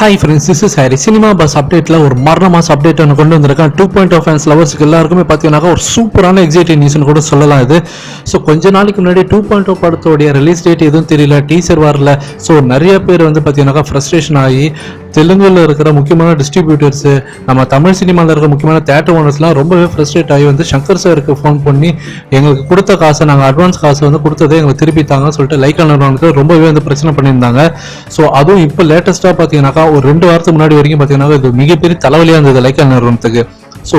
Hi friends this is Hari cinema buzz அப்டேட்டில் ஒரு மரணமாஸ் அப்டேட் ஒன்று கொண்டு வந்திருக்கேன் டூ பாயிண்ட் ஆஃப் ஃபேன்ஸ் லவர்ஸ்க்கு எல்லாருக்குமே பார்த்தீங்கன்னா ஒரு சூப்பரான எக்ஸைட்டிங் நியூஸ்னு கூட சொல்லலாம் இது. ஸோ கொஞ்ச நாளைக்கு முன்னாடி டூ பாயிண்ட் ஆஃப் படத்தோடைய ரிலீஸ் டேட் எதுவும் தெரியல டீசர் வரல. ஸோ நிறைய பேர் வந்து பார்த்தீங்கன்னாக்கா ஃப்ரஸ்ட்ரேஷன் ஆகி தெலுங்குல இருக்கிற முக்கியமான டிஸ்ட்ரிபியூட்டர்ஸு நம்ம தமிழ் சினிமாவில் இருக்கிற முக்கியமான தேட்டர் ஓனர்ஸ்லாம் ரொம்பவே ஃப்ரஸ்ட்ரேட் ஆகி வந்து சங்கர் சாருக்கு ஃபோன் பண்ணி எங்களுக்கு கொடுத்த காசை நாங்கள் அட்வான்ஸ் காசு வந்து கொடுத்ததே எங்களுக்கு திருப்பி தாங்கன்னு சொல்லிட்டு லைக் நிறுவனத்துக்கு ரொம்பவே வந்து பிரச்சனை பண்ணியிருந்தாங்க. ஸோ அதுவும் இப்போ லேட்டஸ்ட்டாக பார்த்தீங்கன்னாக்கா ஒரு ரெண்டு வாரத்துக்கு முன்னாடி வரைக்கும் பார்த்தீங்கன்னா இது மிகப்பெரிய தலைவலியாக இருந்தது லைக்கா நிறுவனத்துக்கு ஸோ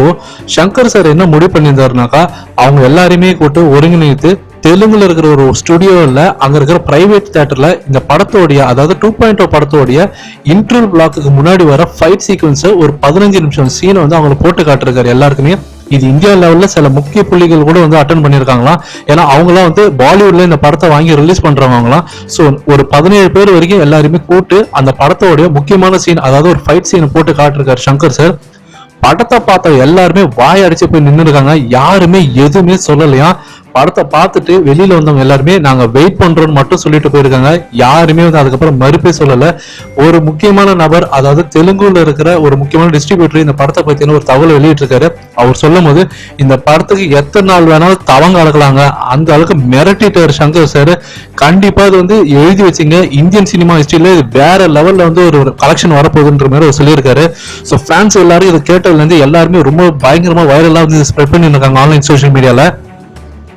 சங்கர் சார் என்ன முடிவு பண்ணியிருந்தாருனாக்கா அவங்க எல்லாரையுமே கூட்டு ஒருங்கிணைத்து தெலுங்குல இருக்கிற ஒரு ஸ்டுடியோவில் அங்க இருக்கிற பிரைவேட் தியேட்டர்ல இந்த படத்தோடைய அதாவது டூ பாயிண்ட் ஓ படத்தோடைய இன்டர்வல் பிளாக்குக்கு முன்னாடி வர ஃபைட் சீக்வன்ஸ் ஒரு பதினஞ்சு நிமிஷம் சீனை வந்து அவங்களை போட்டு காட்டுருக்காரு எல்லாருக்குமே. இது இந்தியா லெவல்ல சில முக்கிய புள்ளிகள் கூட வந்து அட்டன் பண்ணியிருக்காங்களாம். ஏன்னா அவங்களாம் வந்து பாலிவுட்ல இந்த படத்தை வாங்கி ரிலீஸ் பண்றவங்களாம். ஸோ ஒரு பதினேழு பேர் வரைக்கும் எல்லாருமே கூட்டு அந்த படத்தோடைய முக்கியமான சீன் அதாவது ஒரு ஃபைட் சீனை போட்டு காட்டிருக்காரு சங்கர் சார் படத்தை பார்த்த எல்லாருமே வாய் அடிச்சு போய் நின்று இருக்காங்க யாருமே எதுவுமே சொல்லலையா படத்தை பார்த்துட்டு வெளியில வந்தவங்க எல்லாருமே நாங்க வெயிட் பண்றோம்னு மட்டும் சொல்லிட்டு போயிருக்காங்க. யாருமே வந்து அதுக்கப்புறம் மறுப்பே சொல்லல. ஒரு முக்கியமான நபர் அதாவது தெலுங்குல இருக்கிற ஒரு முக்கியமான டிஸ்ட்ரிபியூட்டர் இந்த படத்தை பத்தின ஒரு தகவல் வெளியிட்டிருக்காரு. அவர் சொல்லும் போது இந்த படத்துக்கு எத்தனை நாள் வேணாலும் தவங்க அளக்கலாங்க அந்த அளவுக்கு மிரட்டிட்டார் சங்கர் சார் கண்டிப்பா இது வந்து எழுதி வச்சுங்க. இந்தியன் சினிமா ஹிஸ்டரியில வேற லெவல்ல வந்து ஒரு கலெக்ஷன் வரப்போகுதுன்ற மாதிரி அவர் சொல்லியிருக்காரு. ஸோ ஃபேன்ஸ் எல்லாரும் இதை கேட்டதுல இருந்து எல்லாருமே ரொம்ப பயங்கரமா வைரலா வந்து ஸ்ப்ரெட் பண்ணிருக்காங்க ஆன்லைன் சோஷியல் மீடியால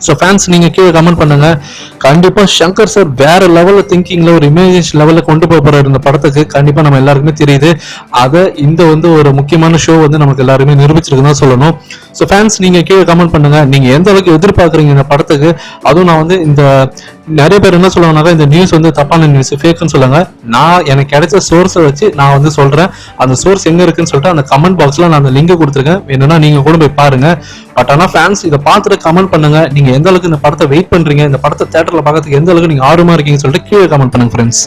ஸோ ஃபேன்ஸ் நீங்கள் கீழே கமெண்ட் பண்ணுங்க. கண்டிப்பாக சங்கர் சார் வேற லெவலில் திங்கிங்கில் ஒரு இமேஜினேஷன் லெவலில் கொண்டு போக போகிற இந்த படத்துக்கு. கண்டிப்பாக நம்ம எல்லாருக்குமே தெரியுது. அதை இந்த வந்து ஒரு முக்கியமான ஷோ வந்து நமக்கு எல்லாருமே நிரூபிச்சிருக்குன்னு தான் சொல்லணும். ஸோ ஃபேன்ஸ் நீங்கள் கீழே கமெண்ட் பண்ணுங்க. நீங்கள் எந்த அளவுக்கு எதிர்பார்க்குறீங்க இந்த படத்துக்கு? அதுவும் நான் வந்து இந்த நிறைய பேர் என்ன சொல்லுவாங்கன்னாக்கா இந்த நியூஸ் வந்து தப்பான நியூஸ் ஃபேக்குன்னு சொல்லுங்க நான் எனக்கு கிடைச்ச சோர்ஸை வச்சு நான் வந்து சொல்றேன். அந்த சோர்ஸ் எங்க இருக்குன்னு சொல்லிட்டு அந்த கமெண்ட் பாக்ஸ்ல நான் அந்த லிங்க் கொடுத்துருக்கேன். வேணும்னா நீங்க கூட போய் பாருங்க. பட் ஆனா ஃபேன்ஸ் இதை பார்த்துட்டு கமெண்ட் பண்ணுங்க. நீங்க எந்த அளவுக்கு இந்த படத்தை வெயிட் பண்றீங்க? இந்த படத்தை தேட்டர்ல பார்க்கறதுக்கு எந்த அளவுக்கு நீங்க ஆர்வமா இருக்கீங்கன்னு சொல்லிட்டு கீழே கமெண்ட் பண்ணுங்க ஃப்ரெண்ட்ஸ்